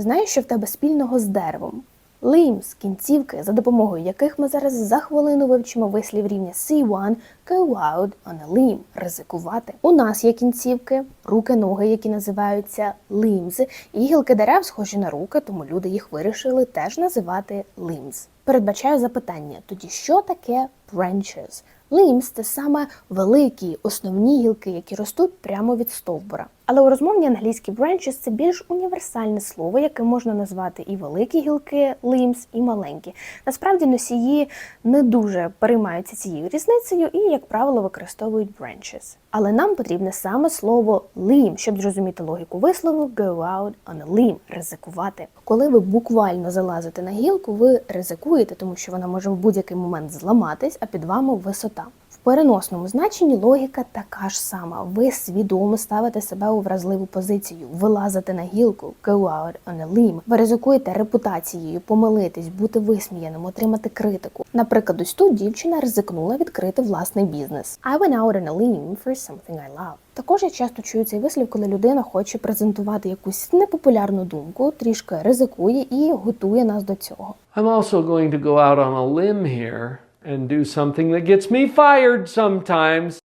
Знаєш, що в тебе спільного з деревом? Лимс – кінцівки, за допомогою яких ми зараз за хвилину вивчимо вислів рівня C1 go out on a limb – ризикувати. У нас є кінцівки, руки, ноги, які називаються limbs, і гілки дерев схожі на руки, тому люди їх вирішили теж називати limbs. Передбачаю запитання: тоді що таке branches? Limbs – це саме великі основні гілки, які ростуть прямо від стовбура. Але у розмовній англійській branches – це більш універсальне слово, яке можна назвати і великі гілки limbs, і маленькі. Насправді носії не дуже переймаються цією різницею і, як правило, використовують branches. Але нам потрібне саме слово limb, щоб зрозуміти логіку вислову go out on a limb – ризикувати. Коли ви буквально залазите на гілку, ви ризикуєте, тому що вона може в будь-який момент зламатись, а під вами висота. Переносному значенні логіка така ж сама. Ви свідомо ставите себе у вразливу позицію, вилазите на гілку, go out on a limb. Ви ризикуєте репутацією, помилитись, бути висміяним, отримати критику. Наприклад, ось тут дівчина ризикнула відкрити власний бізнес. I went out on a limb for something I love. Також я часто чую цей вислів, коли людина хоче презентувати якусь непопулярну думку, трішки ризикує і готує нас до цього. I'm also going to go out on a limb here and do something that gets me fired sometimes.